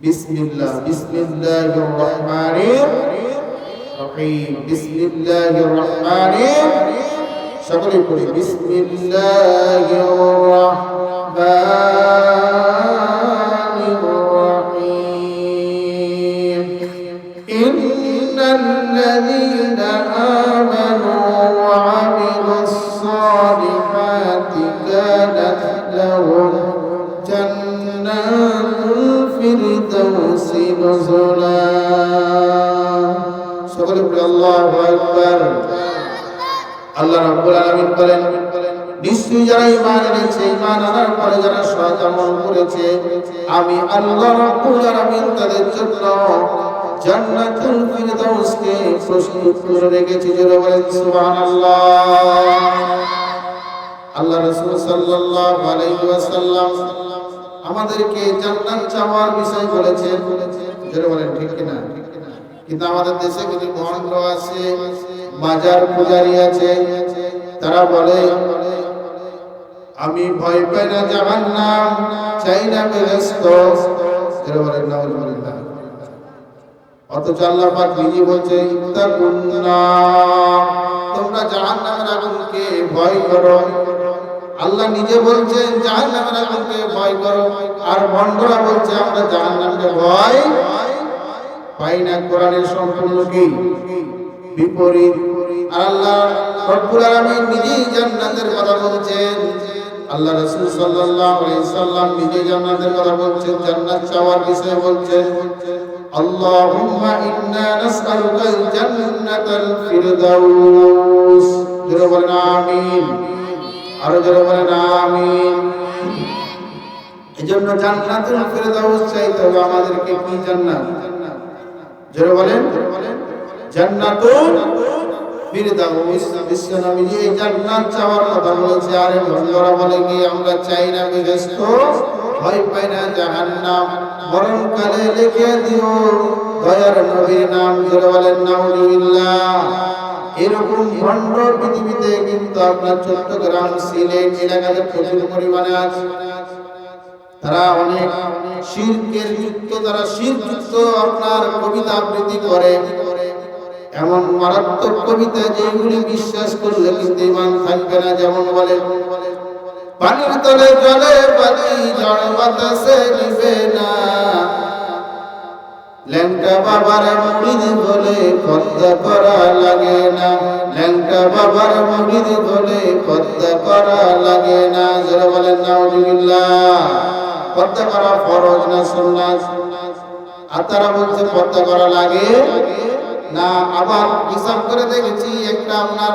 বিসমিল্লাহ বিসমিল্লাহির রহমানির রহিম বিসমিল্লাহির রহমানির সকলে পড়ি বিসমিল্লাহির রহমানির রহিম ইন্নাল্লাযীনা আল্লাহু রাব্বুল আলামিন আমি আল্লাহ তাদের জন্য রেখেছি। যারা বলেন, সুবহানাল্লাহ। আল্লাহ রাসূল সাল্লাল্লাহু আলাইহি আমাদেরকে জান্নাত চাওয়ার বিষয় বলেছেন। যারা বলেন, ঠিক কিনা? কিন্তু আমাদের দেশে কিছু ভণ্ড আছে, বাজার পূজারি আছে। তারা বলে, আমি ভয় পাই না জাহান্নাম, চাই না বেহেস্ত এরা বলেন, নাউজুবিল্লাহ। অথচ আল্লাহ পাক নিজে বলছে তোমরা জাহান্নামের আগুনকে ভয় করো। আল্লাহ নিজে বলছেন, জাহান্নামের আগুনকে ভয় করো। আর ভণ্ডরা বলছে, আমরা জাহান্নামকে ভয় পাই না। কোরআনের সম্পূর্ণ কি? বিপরীত। আর আল্লাহ রব্বুল আলামিন নিজেই জান্নাতের কথা বলছেন। আল্লাহ রাসূল সাল্লাল্লাহু আলাইহি সাল্লাম নিজেই জান্নাতের কথা বলছেন, জান্নাত চাওয়ার বিষয়ে বলছেন। আল্লাহুম্মা ইন্না নাসআলুকাল জান্নাতাল ফিরদাউস। জোরে বলেন, আমিন। আরও জোরে বলেন আমিন। এজন্য জান্নাতুল ফিরদাউস চাইতে হবে আমাদেরকে, কি জান্নাত? জোরে বলেন। জান্নাতুল ফিরদাউস। বিশ্বনবীজি এই জান্নাত চাওয়ার কথা বলেছে, আরে বন্ধুরা বলে কি, আমরা চাই না বিদেশত ভয় পাই না জাহান্নাম। মরণ কালে লিখে দিও, দয়ার নবীর নাম, জোরে বলেন, নাউজুবিল্লাহ। এরকম ভণ্ড পৃথিবীতে কিন্তু আপনার চট্টগ্রাম, সিলেট এলাকাতে প্রচুর পরিমাণে আছে। তারা অনেক শিল্পের যুক্ত, তারা শিল্প যুক্ত আপনার কবিতা আবৃত্তি করে। এমন মারাত্মক কবিতা যেগুলি বিশ্বাস করলে কিন্তু ইমান থাকবে না, যেমন বলে, পানির তলে জলে পানি জড় বাতাসে না। ল্যাংটা বাবার মুড়িদ বলে পদ্মা করা লাগে না। ল্যাংটা বাবার মুড়িদ বলে পদ্মা করা লাগে না। যারা বলেন, নাউজুবিল্লাহ। পদ্মা করা ফরজ না সুন্নাত? আর তারা বলছে পদ্মা করা লাগে? না, আবার হিসাব করে দেখেছি, একটা আপনার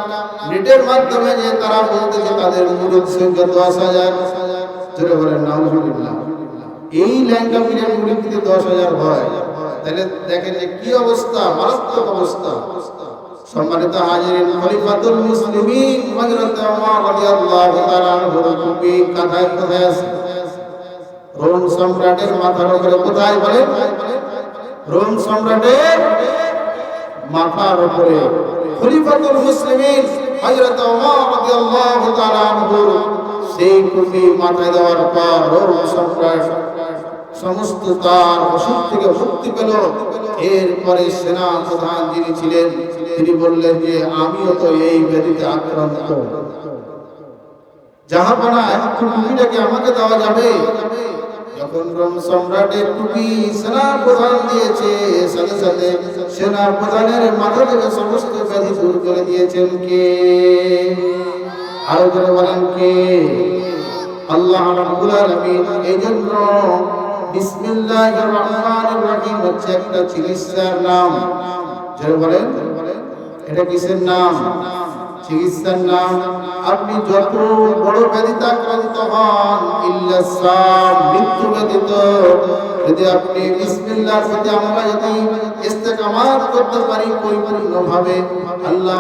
নেটের মাধ্যমে যে তারা বলতেছে, তাদের মুরুদ সংখ্যা দশ হাজার। যেটা বলেন, নাউজুবিল্লাহ। এই ল্যাংটা মিলের মুড়ি দিতে দশ হাজার হয় তাহলে দেখেন যে কি অবস্থা, মারাত্মক অবস্থা। সম্মানিত হাজিরিন, খলিফাতুল মুসলিমিন হযরত ওমর রাদিয়াল্লাহু তাআলা টুপি কাঁথায় কোথায় আছে? রোম সম্রাটের মাথার উপরে কোথায় বলেন রোম সম্রাটের মাথার উপরে। খলিফাতুল মুসলিমিন হযরত ওমর রাদিয়াল্লাহু তাআলা সেই টুপি মাথায় দেওয়ার পর রোম সম্রাট সমস্ত তার অসুখ থেকে মুক্তি পেল। এরপরে সেনা প্রধান যিনি ছিলেন, তিনি বললেন যে, আমিও তো এই ব্যাধিতে আক্রান্ত। আমাকে দেওয়া যাবে। প্রধান দিয়েছে, সাথে সাথে সমস্ত করে দিয়েছেন কে? করে বলেন কে? আল্লাহ এই জন্য এটা কিসের নাম? চিকিৎসার নাম। আপনি যত বড় ব্যাধিতে আক্রান্ত হন ইল্লাসাম মৃত্যু ব্যতীত যদি আপনি বিসমিল্লাহর প্রতি আমরা যদি করতে পারি আল্লাহ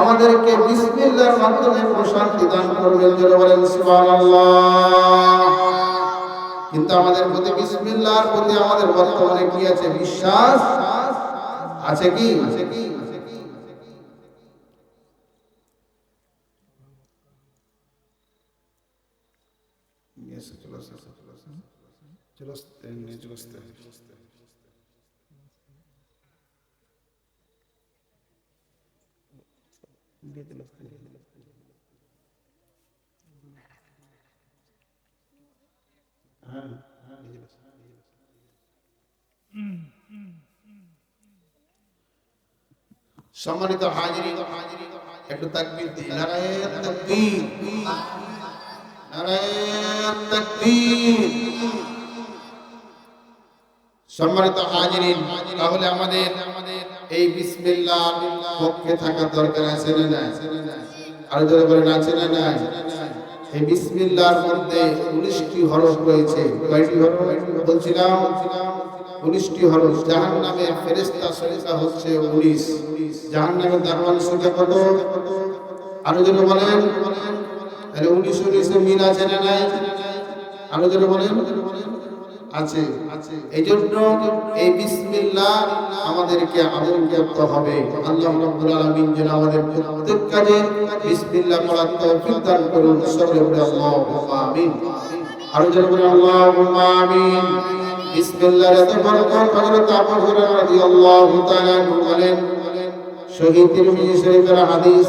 আমাদেরকে বিসমিল্লাহর মাধ্যমে প্রশান্তি দান করবেন। যারা কিন্তু আমাদের প্রতি বিসমিল্লাহর প্রতি আমাদের বর্তমানে কি আছে? বিশ্বাস? আছে কি? আছে কি? দিয়ে দিল। সম্মানিত হাজিরি, একটু তাকবীর নারায়ণ তাকবীর। নারায়ণ তাকবীর। সম্মানিত হাজিরিন তাহলে আমাদের এই বিসমিল্লাহ পক্ষে থাকার দরকার আছে না আর জোরে বলেন, আছে না নাই? এই বিসমিল্লার মধ্যে 19টি হরফ রয়েছে। কয়টি হরফ? বলছিলাম 19টি হরফ। জাহান্নামে ফেরেস্তা সংখ্যা হচ্ছে 19 জাহান্নামের দারওয়ান সংখ্যা কত? আরও যেন বলেন। তাহলে 19 19 মিল আছে না নাই? আরও যেন বলেন। আছে। এই জন্য এই বিসমিল্লাহ আমাদেরকে আমল হবে। আল্লাহ রাব্বুল আলামিন যেন আমাদের প্রত্যেক কাজে বিসমিল্লাহ পড়ার তৌফিক দান করুন। সবাই বলে আমিন। আর যেন বলে আল্লাহুম্মা আমিন। বিসমিল্লাহর এত বরকত হযরত আবু হুরায়রা রাদিয়াল্লাহু তাআলা বলেন, শহীদ তিরমিজি শরীফের হাদিস।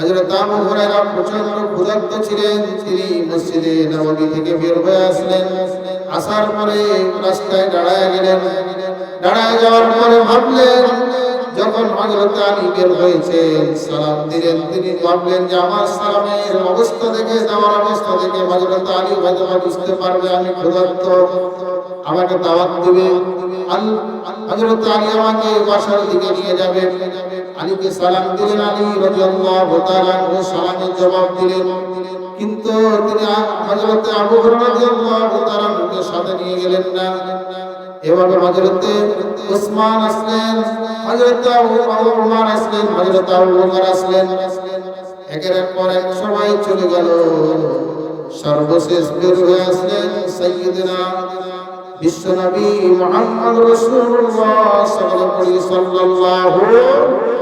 হযরত আবু হুরায়রা প্রচণ্ড ক্ষুধার্ত ছিলেন। তিনি মসজিদে নববী থেকে বের হয়ে আসলেন। আসার পরে রাস্তায় দাঁড়ায় গেলেন। দাঁড়ায় যাওয়ার পরে ভাবলেন, যখন হযরত আলী বের হয়েছে সালাম দিলেন। তিনি ভাবলেন যে, আমার সালামের অবস্থা দেখে, যাওয়ার অবস্থা দেখে হযরত আলী হয়তো বুঝতে পারবে আমি ক্ষুধার্ত। আমাকে দাওয়াত দিবে। আল, হযরত আলী আমাকে বাসার দিকে নিয়ে যাবে। আলীকে সালাম দিলেন আলী রাদিয়াল্লাহু তাআলা ও সালামের জবাব দিলেন। কিন্তু তিনি হযরত আবু হুরায়রা রাদিয়াল্লাহু তাআলা কে সাথে নিয়ে গেলেন না। এভাবে হযরত উসমান আসলেন, হযরত আবু উমর আসলেন, হযরত আবু আসলেন। একের পর এক সবাই চলে গেল। সর্বশেষ বের হয়ে আসলেন সাইয়্যিদনা বিশ্বনবী মুহাম্মদ রাসূলুল্লাহ সাল্লাল্লাহু আলাইহি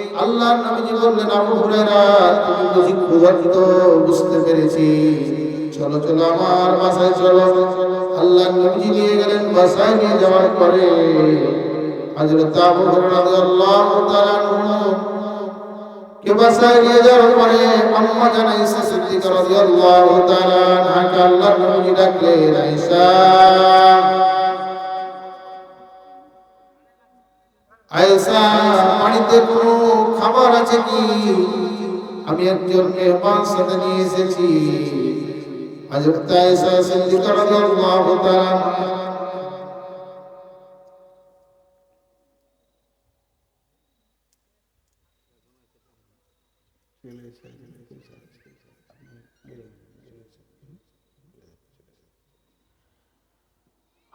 আল্লাহর নবীজি বললেন, আবু হুরায়রা, তুমি বুঝি ক্ষুধার্ত বুঝতে পেরেছি। চলো চলো আমার বাসায়, চলো। আল্লাহর নবীজি নিয়ে গেলেন, বাসায় নিয়ে যাওয়ার পরে হযরত আবু হুরায়রা রাদিয়াল্লাহু তাআলা কে বাসায় নিয়ে যাওয়ার পরে আম্মা জান আয়েশা সিদ্দিকা রাদিয়াল্লাহু তাআলা আনহাকে আল্লাহর নবী ডাকলেন, আয়েশা। আয়েশা বাড়িতে কোনো খাবার আছে কি? আমি একজন মেহমান সাথে নিয়ে এসেছি। হযরত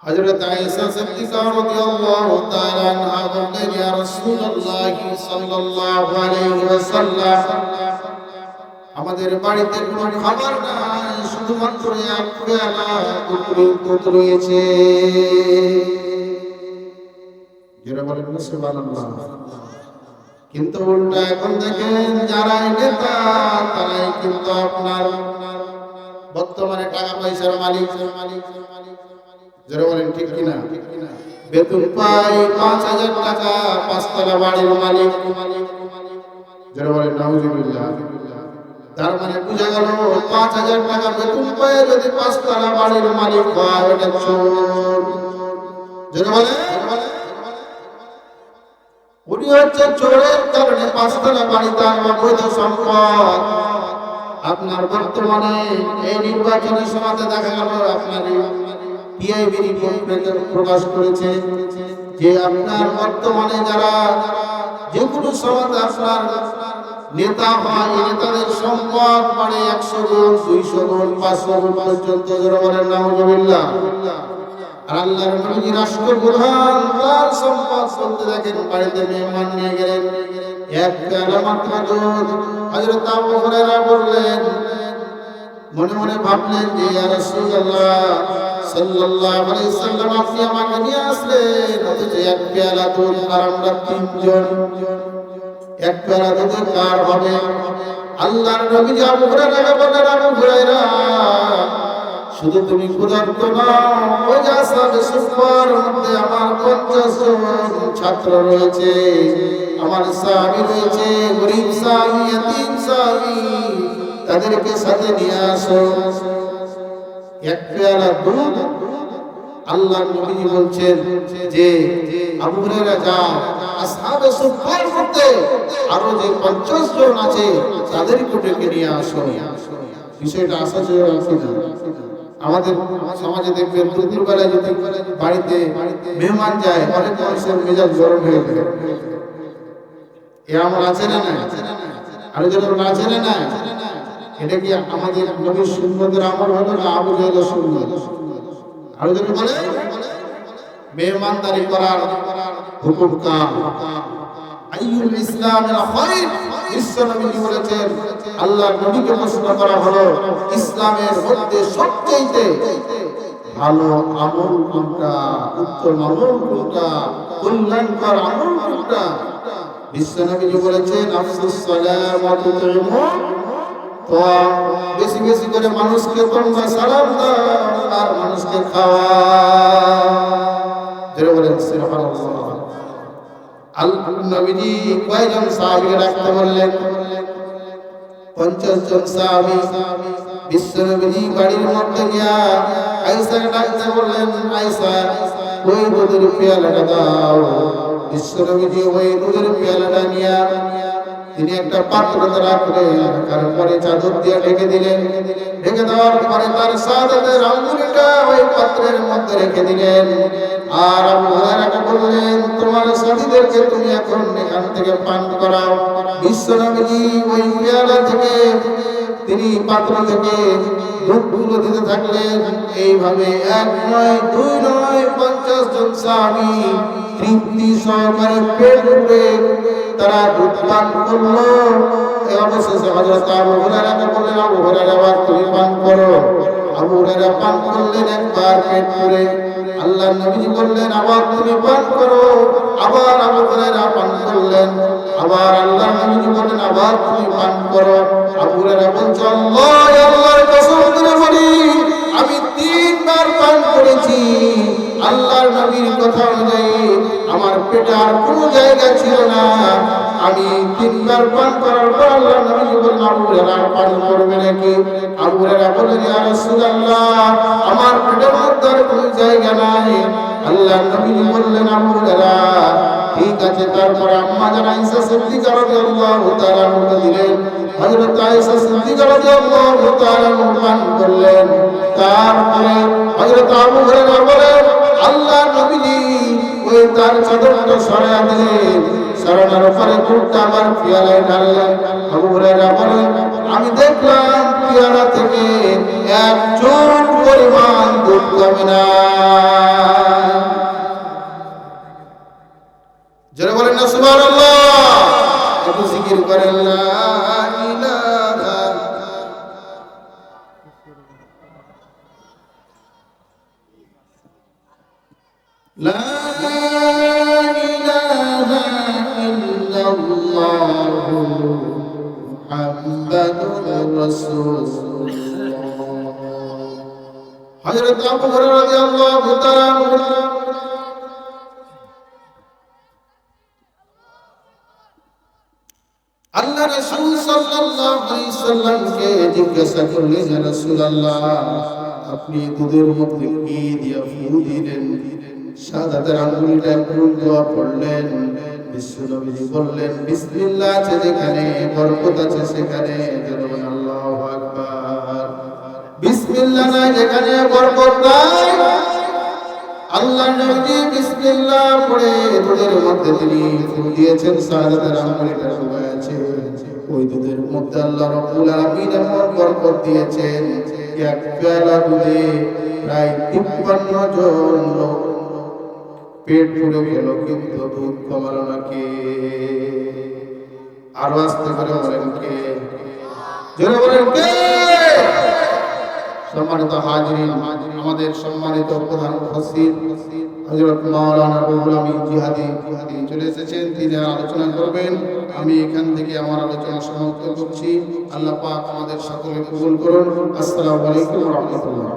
হযরত আয়েশা সিদ্দিকা রাদিয়াল্লাহু তাআলা আনহা বললেন, ইয়া রাসূলুল্লাহ সাল্লাল্লাহু আলাইহি ওয়াসাল্লাম, আমাদের বাড়িতে কোনো খাবার নাই, শুধুমাত্র এক পেয়ালা কুকুরের দুধ রয়েছে। যারা বলেন, সুবহানাল্লাহ। কিন্তু উল্টা এখন দেখেন যারা নেতা, তারাই কিন্তু আপনার বর্তমানে টাকা পয়সার মালিক। যারা বলেন, ঠিক কিনা? বেতন পাই পাঁচ হাজার টাকা, পাঁচতলা বাড়ির মালিক। যারা বলেন, নাউজুবিল্লাহ। তার মানে গেল, পাঁচ হাজার টাকা বেতন পায় যদি পাঁচতলা বাড়ির মালিক হয়, এটা চোর। যারা বলে উনি হচ্ছে চোরের কারণে পাঁচতলা বাড়ি তার অবৈধ সম্পদ। আপনার বর্তমানে এই নির্বাচনের সমাজে দেখা গেল আপনার টিআইবি রিপোর্ট প্রকাশ করেছে যে আপনার বর্তমানে যারা যে কোনো সমাজে আপনার নেতা হয়, নেতাদের সম্পদ বাড়ে একশো গুণ, দুইশো গুণ, পাঁচশো গুণ পর্যন্ত বলেন নামজবিল্লা আর আল্লাহর রাষ্ট্রপ্রধান, তার সম্পদ দেখেন, বাড়িতে মেহমান নিয়ে গেলেন। বললেন, মনে মনে ভাবলেন যে ইয়া রাসূলুল্লাহ সাল্লাল্লাহু আলাইহি সাল্লাম আপনি আমাকে নিয়ে আসলেন। অথচ এক পেয়ালা দুধ আর আমরা তিনজন। এক পেয়ালা দুধে কার হবে। আল্লাহর নবী আবু হুরায়রা বললেন, আবু হুরায়রা, শুধু তুমি ক্ষুধার্ত নও ওই যে আসাবে সুপার মধ্যে আমার পঞ্চাশ ছাত্র রয়েছে, আমার সাহাবি রয়েছে, গরিব সাহাবি এতিম সাহাবি তাদেরকে সাথে নিয়ে আসো। এক পেয়ালা দুধ আল্লাহ নবী বলছেন যে আবু হুরায়রা যাও আসহাবে সুফার মধ্যে আরও যে 50 জন আছে তাদেরকে ডেকে নিয়ে আসো। বিষয়টা আসা না। আমাদের সমাজে দেখবেন দুপুর বেলায় যদি বাড়িতে মেহমান যায়, অনেক মানুষের মেজাজ গরম হয়ে যায়। এমন আছে না না আরও যেন আছে না না এটা কি আমাদের নবীর সুন্নতের আমল হলো না আবু জাহেলের সুন্নত? আরও যেন বলে, মেহমানদারি করার হুকুম কাম আইয়ুল ইসলামের খায়র বিশ্বনবী বলেছেন? আল্লাহর নবীকে প্রশ্ন করা হলো, ইসলামের মধ্যে সবচেয়ে ভালো আমল কোনটা? উত্তম আমল কোনটা? কল্যাণকর আমল কোনটা? বিশ্বনবী বলেছেন, আফসুস সালাম ওয়া তুতিমু বেশি বেশি করে মানুষকে তোমরা সালাম দাও আর মানুষকে খাওয়া যেটা বলেন আল্লাহ নবীজি কয়জন সাহাবীকে ডাকতে বললেন? পঞ্চাশ জন সাহাবী। বিশ্বনবীজি বাড়ির মধ্যে গিয়া আয়েশাকে ডাকতে বললেন, আয়েশা, ওই দুধের পেয়ালাটা দাও। বিশ্বনবীজি ওই দুধের পেয়ালাটা নিয়া তিনি একটা পাত্রতে তার পরে চাদর দিয়ে ঢেকে দিলেন। ঢেকে দেওয়ার পরে তার সাদাতের আঙ্গুলিটা ওই পাত্রের মধ্যে রেখে দিলেন। আর আবু বললেন, তোমার সাথীদেরকে তুমি এখন এখান থেকে পান করাও। বিশ্বনবীজি ওই পেয়ালা থেকে, তিনি পাত্র থেকে দুধগুলো দিতে থাকলেন এইভাবে এক নয়, দুই নয়, পঞ্চাশ জন স্বামী তৃপ্তি সহকারে পেট ভরে তারা দুধ পান করল। অবশেষে হযরত আবু হুরায়রাকে বললেন, আবু হুরায়রা, আবার তুমি পান করো। আবু হুরায়রা পান করলেন, একবার পেট ভরে আল্লাহ নবীজি বললেন, আবার তুমি পান করো। আবার আবু হুরায়রা পান করলেন। আবার আল্লাহ নবী বলেন, আবার তুমি পান করো। আবু হুরায়রা বলছে আল্লাহ আল্লাহর কসম করে বলি, আমি তিনবার পান করেছি। আল্লাহর নবীর কথা অনুযায়ী আমার পেটে আর কোনো জায়গা ছিল না। আমি তিনবার পান করার পর আল্লাহ নবী বললেন আবু হুরায়রা পান করবে নাকি? আবু হুরায়রা বললেন ইয়া রাসূলুল্লাহ, আমার পেটের মধ্যে আর কোনো জায়গা নাই। আল্লাহ নবী বললেন আবু হুরায়রা ঠিক আছে, তারপরে আম্মা জান আয়েশা সিদ্দিকা রাদিয়াল্লাহু তাআলা আনহা দিলেন, হযরত আয়েশা সিদ্দিকা রাদিয়াল্লাহু তাআলা পান করলেন। তারপরে হযরত আবু হুরায়রা বলেন আল্লাহ নবীজি ওই তার চাদরটা সরায়া দিলেন। সরানোর পরে ঘুরতে আমার পিয়ালায় ঢাললেন আবু হুরায়রা বলেন আমি দেখলাম পিয়ালা থেকে এক চোট পরিমাণ দুধ কমে না। যারা বলেন না, সুবহানাল্লাহ। একটু জিকির করেন লা محمد رسول الله حضرت أبو هريرة رضي الله تعالى عنه আল্লাহ রাসূল সাল্লাল্লাহু আলাইহি সাল্লামকে জিজ্ঞাসা করলেন ইয়া রাসূলুল্লাহ আপনি দুধের মধ্যে কি দিয়া ফু দিলেন সাদাতের আঙ্গুলিটা একটু দোয়া পড়লেন বিশ্বনবীজি বললেন, বিসমিল্লাহ আছে যেখানে, বরকত আছে সেখানে যেমন আল্লাহু আকবার। বিসমিল্লাহ নাই যেখানে, বরকত নাই। আল্লাহ নবী বিসমিল্লাহ পড়ে দুধের মধ্যে তিনি ফুল দিয়েছেন সাহায্যের আঙ্গুলিটা শুকায় আছে। ওই দুধের মধ্যে আল্লাহ রাব্বুল আলামিন এমন বরকত দিয়েছেন এক পেয়ালা দুধে প্রায় তিপ্পান্ন জন লোক পেট পুরে গেল কিন্তু দুধ কমালো নাকি আরও আস্তে করে বলেন কে? জোরে বলেন কে? সম্মানিত হাজিরিন, আমাদের সম্মানিত প্রধান মুফাসসির হযরত মাওলানা রুহুল আমিন জিহাদি জিহাদি চলে এসেছেন, তিনি আলোচনা করবেন, আমি এখান থেকে আমার আলোচনা সমাপ্ত করছি। আল্লাহ পাক আমাদের সকলে কবুল করুন। আসসালামু আলাইকুম ওয়া রাহমাতুল্লাহ।